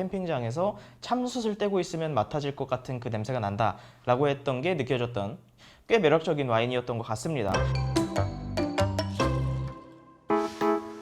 캠핑장에서 참숯을 떼고 있으면 맡아질 것 같은 그 냄새가 난다 라고 했던 게 느껴졌던 꽤 매력적인 와인이었던 것 같습니다.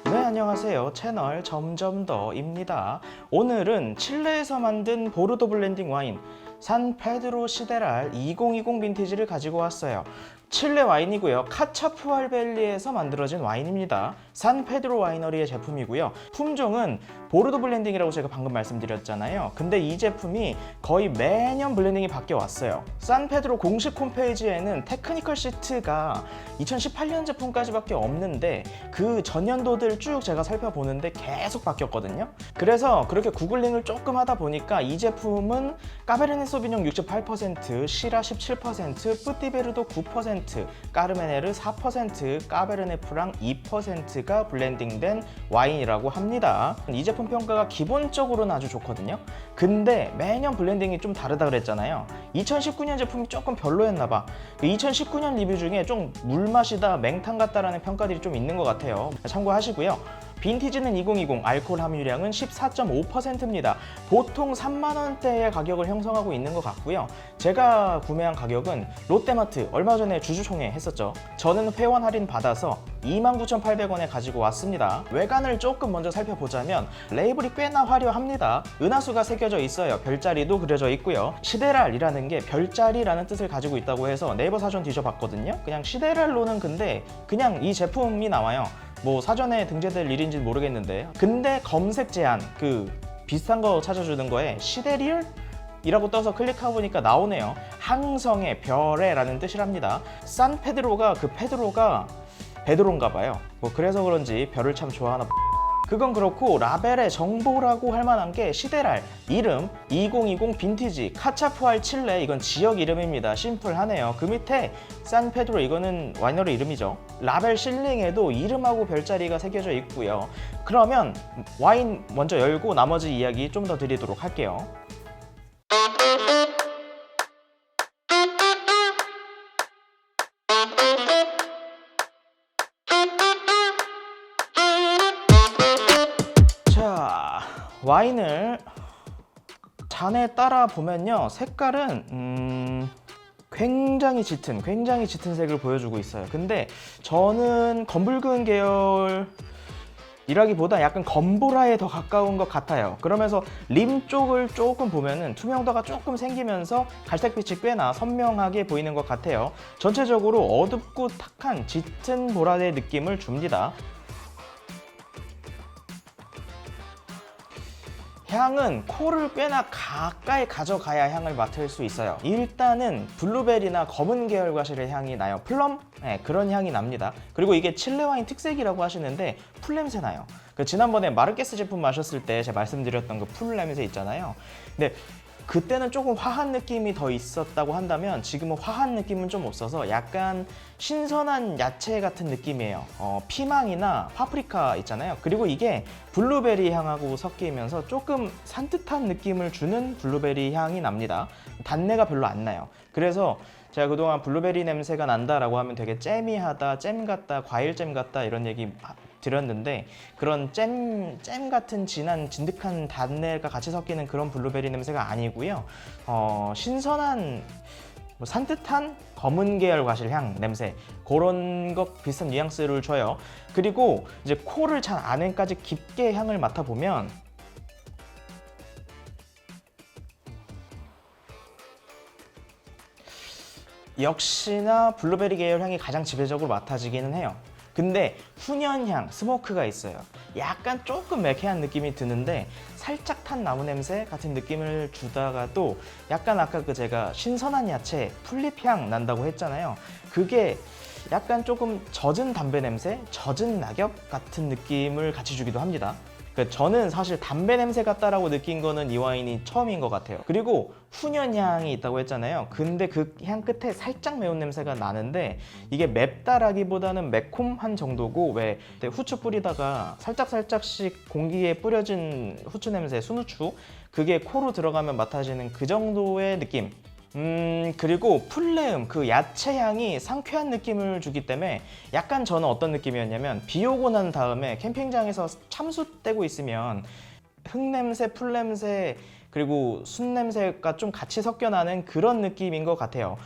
네, 안녕하세요. 채널 점점 더입니다. 오늘은 칠레에서 만든 보르도 블렌딩 와인 산 페드로 시데랄 2020 빈티지를 가지고 왔어요. 칠레 와인이고요. 카차푸알밸리에서 만들어진 와인입니다. 산 페드로 와이너리의 제품이고요. 품종은 보르도 블렌딩이라고 제가 방금 말씀드렸잖아요. 근데 이 제품이 거의 매년 블렌딩이 바뀌어 왔어요. 산 페드로 공식 홈페이지에는 테크니컬 시트가 2018년 제품까지밖에 없는데 그 전년도들 쭉 제가 살펴보는데 계속 바뀌었거든요. 그래서 그렇게 구글링을 조금 하다 보니까 이 제품은 까베르네 소비뇽 68%, 시라 17%, 뿌띠베르도 9%, 까르메네르 4%, 까베르네 프랑 2%가 블렌딩된 와인이라고 합니다. 이 제품 평가가 기본적으로는 아주 좋거든요. 근데 매년 블렌딩이 좀 다르다 그랬잖아요. 2019년 제품이 조금 별로였나 봐. 2019년 리뷰 중에 좀 물맛이다, 맹탕 같다라는 평가들이 좀 있는 것 같아요. 참고하시고요. 빈티지는 2020 알코올 함유량은 14.5%입니다. 보통 3만 원대의 가격을 형성하고 있는 것 같고요. 제가 구매한 가격은 롯데마트 얼마 전에 주주총회 했었죠. 저는 회원 할인 받아서 29,800원에 가지고 왔습니다. 외관을 조금 먼저 살펴보자면 레이블이 꽤나 화려합니다. 은하수가 새겨져 있어요. 별자리도 그려져 있고요. 시데랄이라는 게 별자리라는 뜻을 가지고 있다고 해서 네이버 사전 뒤져봤거든요. 그냥 시데랄로는 근데 그냥 이 제품이 나와요. 뭐 사전에 등재될 일인지는 모르겠는데 근데 검색 제한 그 비슷한 거 찾아주는 거에 시데리얼? 이라고 떠서 클릭해 보니까 나오네요. 항성의 별에 라는 뜻이랍니다. 산 페드로가 그 페드로가 베드로인가 봐요. 뭐 그래서 그런지 별을 참 좋아하나 봐. 그건 그렇고 라벨의 정보라고 할 만한 게 시데랄 이름 2020 빈티지 카차푸알 칠레 이건 지역 이름입니다. 심플하네요. 그 밑에 산 페드로 이거는 와이너리 이름이죠. 라벨 실링에도 이름하고 별자리가 새겨져 있고요. 그러면 와인 먼저 열고 나머지 이야기 좀 더 드리도록 할게요 와인을 잔에 따라 보면요 색깔은 음, 굉장히 짙은 굉장히 짙은 색을 보여주고 있어요 근데 저는 검붉은 계열 이라기보다 약간 검보라에 더 가까운 것 같아요. 그러면서 림 쪽을 조금 보면은 투명도가 조금 생기면서 갈색빛이 꽤나 선명하게 보이는 것 같아요. 전체적으로 어둡고 탁한 짙은 보라의 느낌을 줍니다. 향은 코를 꽤나 가까이 가져가야 향을 맡을 수 있어요. 일단은 블루베리나 검은 계열 과실의 향이 나요. 플럼? 네, 그런 향이 납니다. 그리고 이게 칠레 와인 특색이라고 하시는데 풀 냄새 나요. 그 지난번에 마르케스 제품 마셨을 때 제가 말씀드렸던 그 풀 냄새 있잖아요. 근데 그때는 조금 화한 느낌이 더 있었다고 한다면 지금은 화한 느낌은 좀 없어서 약간 신선한 야채 같은 느낌이에요. 어, 피망이나 파프리카 있잖아요. 그리고 이게 블루베리 향하고 섞이면서 조금 산뜻한 느낌을 주는 블루베리 향이 납니다. 단내가 별로 안 나요. 그래서 제가 그동안 블루베리 냄새가 난다라고 하면 되게 잼이하다, 잼 같다, 과일잼 같다 이런 얘기 드렸는데 그런 잼, 잼 같은 진한 진득한 단내가 같이 섞이는 그런 블루베리 냄새가 아니고요. 어, 신선한 뭐 산뜻한 검은 계열 과실 향 냄새 그런 것 비슷한 뉘앙스를 줘요. 그리고 이제 코를 찬 안에까지 깊게 향을 맡아 보면 역시나 블루베리 계열 향이 가장 지배적으로 맡아지기는 해요. 근데 훈연향, 스모크가 있어요. 약간 조금 매캐한 느낌이 드는데 살짝 탄 나무 냄새 같은 느낌을 주다가도 약간 아까 그 제가 신선한 야채, 풀잎향 난다고 했잖아요. 그게 약간 조금 젖은 담배 냄새, 젖은 낙엽 같은 느낌을 같이 주기도 합니다. 그 저는 사실 담배 냄새 같다라고 느낀 거는 이 와인이 처음인 것 같아요. 그리고 훈연 향이 있다고 했잖아요. 근데 그 향 끝에 살짝 매운 냄새가 나는데 이게 맵다라기보다는 매콤한 정도고 왜 후추 뿌리다가 살짝 살짝씩 공기에 뿌려진 후추 냄새, 순후추 그게 코로 들어가면 맡아지는 그 정도의 느낌. 음 그리고 풀레음 그 야채 향이 상쾌한 느낌을 주기 때문에 약간 저는 어떤 느낌이었냐면 비 오고 난 다음에 캠핑장에서 참수 떼고 있으면 흙냄새, 풀냄새 그리고 순냄새가 좀 같이 섞여 나는 그런 느낌인 것 같아요.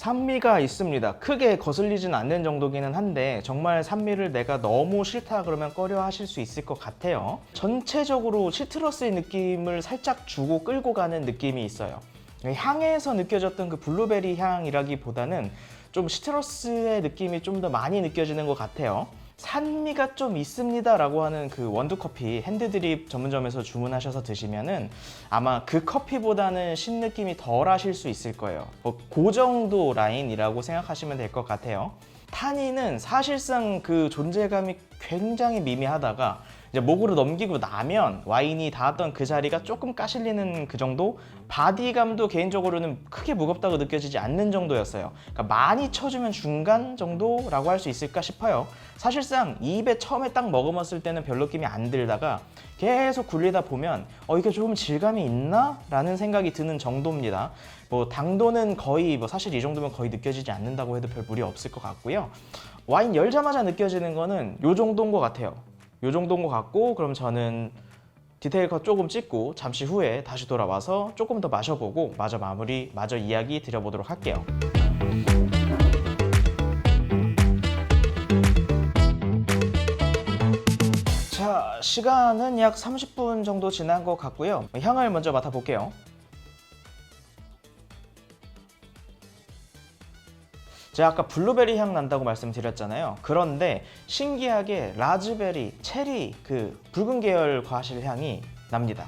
산미가 있습니다. 크게 거슬리진 않는 정도기는 한데 정말 산미를 내가 너무 싫다 그러면 꺼려 하실 수 있을 것 같아요. 전체적으로 시트러스의 느낌을 살짝 주고 끌고 가는 느낌이 있어요. 향에서 느껴졌던 그 블루베리 향이라기보다는 좀 시트러스의 느낌이 좀 더 많이 느껴지는 것 같아요. 산미가 좀 있습니다라고 하는 그 원두 커피 핸드드립 전문점에서 주문하셔서 드시면은 아마 그 커피보다는 신 느낌이 덜 하실 수 있을 거예요. 뭐그 정도 라인이라고 생각하시면 될 것 같아요. 타닌은 사실상 그 존재감이 굉장히 미미하다가 이제 목으로 넘기고 나면 와인이 닿았던 그 자리가 조금 까실리는 그 정도 바디감도 개인적으로는 크게 무겁다고 느껴지지 않는 정도였어요. 그러니까 많이 쳐주면 중간 정도라고 할 수 있을까 싶어요. 사실상 입에 처음에 딱 먹어봤을 때는 별 느낌이 안 들다가 계속 굴리다 보면 어 이게 조금 질감이 있나? 라는 생각이 드는 정도입니다. 뭐 당도는 거의 뭐 사실 이 정도면 거의 느껴지지 않는다고 해도 별 무리 없을 것 같고요. 와인 열자마자 느껴지는 거는 요 정도인 것 같아요. 요 정도인 것 같고 그럼 저는 디테일 컷 조금 찍고 잠시 후에 다시 돌아와서 조금 더 마셔보고 마저 마무리, 마저 이야기 드려보도록 할게요. 자, 시간은 약 30분 정도 지난 것 같고요. 향을 먼저 맡아볼게요. 제가 아까 블루베리 향 난다고 말씀드렸잖아요. 그런데 신기하게 라즈베리, 체리 그 붉은 계열 과실 향이 납니다.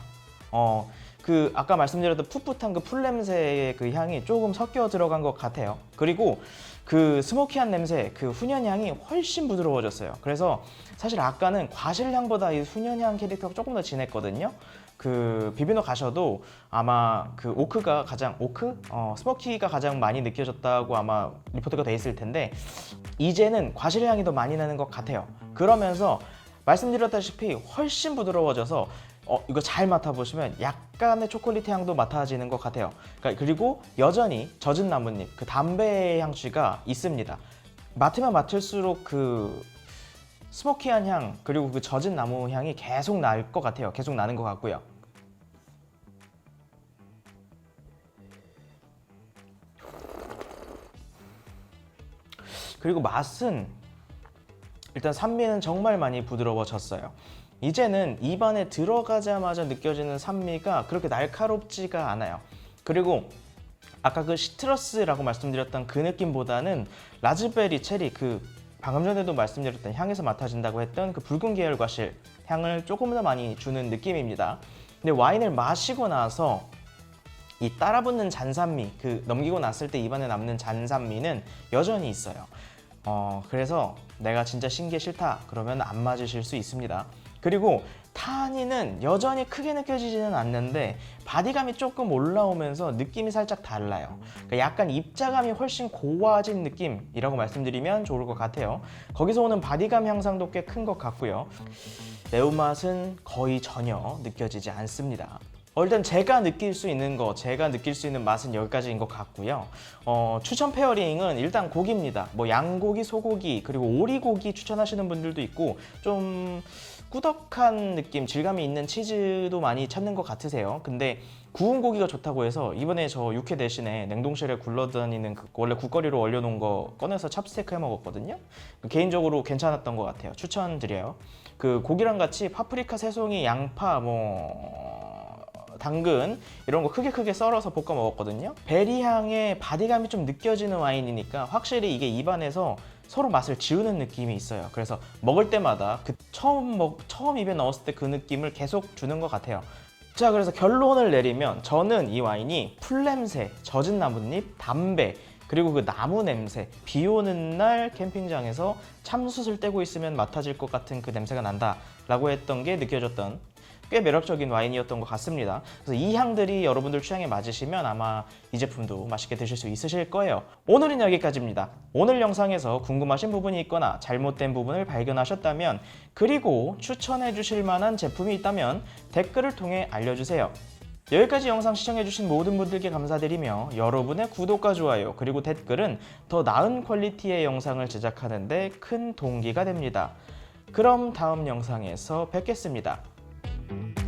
어, 그 아까 말씀드렸던 풋풋한 그 풀냄새의 그 향이 조금 섞여 들어간 것 같아요. 그리고 그 스모키한 냄새, 그 훈연 향이 훨씬 부드러워졌어요. 그래서 사실 아까는 과실 향보다 이 훈연 향 캐릭터가 조금 더 진했거든요. 그 비비노 가셔도 아마 그 오크가 가장 오크 어, 스모키가 가장 많이 느껴졌다고 아마 리포트가 돼 있을 텐데 이제는 과실 향이 더 많이 나는 것 같아요. 그러면서 말씀드렸다시피 훨씬 부드러워져서 어, 이거 잘 맡아보시면 약간의 초콜릿 향도 맡아지는 것 같아요. 그러니까 그리고 여전히 젖은 나뭇잎, 그 담배 향취가 있습니다. 맡으면 맡을수록 그 스모키한 향 그리고 그 젖은 나무 향이 계속 날 것 같아요. 계속 나는 것 같고요. 그리고 맛은 일단 산미는 정말 많이 부드러워졌어요. 이제는 입안에 들어가자마자 느껴지는 산미가 그렇게 날카롭지가 않아요. 그리고 아까 그 시트러스라고 말씀드렸던 그 느낌보다는 라즈베리, 체리 그 방금 전에도 말씀드렸던 향에서 맡아진다고 했던 그 붉은 계열 과실 향을 조금 더 많이 주는 느낌입니다. 근데 와인을 마시고 나서 이 따라붙는 잔산미, 그 넘기고 났을 때 입안에 남는 잔산미는 여전히 있어요. 어, 그래서 내가 진짜 신기 싫다 그러면 안 맞으실 수 있습니다. 그리고 타닌은 여전히 크게 느껴지지는 않는데 바디감이 조금 올라오면서 느낌이 살짝 달라요. 그러니까 약간 입자감이 훨씬 고와진 느낌이라고 말씀드리면 좋을 것 같아요. 거기서 오는 바디감 향상도 꽤 큰 것 같고요. 매운맛은 거의 전혀 느껴지지 않습니다. 어, 일단 제가 느낄 수 있는 거, 제가 느낄 수 있는 맛은 여기까지인 것 같고요. 어, 추천 페어링은 일단 고기입니다. 뭐 양고기, 소고기, 그리고 오리고기 추천하시는 분들도 있고 좀 꾸덕한 느낌, 질감이 있는 치즈도 많이 찾는 것 같으세요. 근데 구운 고기가 좋다고 해서 이번에 저 육회 대신에 냉동실에 굴러다니는 그 원래 국거리로 얼려놓은 거 꺼내서 찹스테이크 해 먹었거든요. 개인적으로 괜찮았던 것 같아요. 추천드려요. 그 고기랑 같이 파프리카, 새송이, 양파, 뭐 당근 이런 거 크게 크게 썰어서 볶아 먹었거든요. 베리 향의 바디감이 좀 느껴지는 와인이니까 확실히 이게 입안에서 서로 맛을 지우는 느낌이 있어요. 그래서 먹을 때마다 그 처음 먹 처음 입에 넣었을 때 그 느낌을 계속 주는 것 같아요. 자, 그래서 결론을 내리면 저는 이 와인이 풀냄새, 젖은 나뭇잎, 담배 그리고 그 나무 냄새, 비 오는 날 캠핑장에서 참숯을 떼고 있으면 맡아질 것 같은 그 냄새가 난다 라고 했던 게 느껴졌던 꽤 매력적인 와인이었던 것 같습니다. 그래서 이 향들이 여러분들 취향에 맞으시면 아마 이 제품도 맛있게 드실 수 있으실 거예요. 오늘은 여기까지입니다. 오늘 영상에서 궁금하신 부분이 있거나 잘못된 부분을 발견하셨다면 그리고 추천해 주실 만한 제품이 있다면 댓글을 통해 알려주세요. 여기까지 영상 시청해주신 모든 분들께 감사드리며 여러분의 구독과 좋아요 그리고 댓글은 더 나은 퀄리티의 영상을 제작하는데 큰 동기가 됩니다. 그럼 다음 영상에서 뵙겠습니다. Mm-hmm.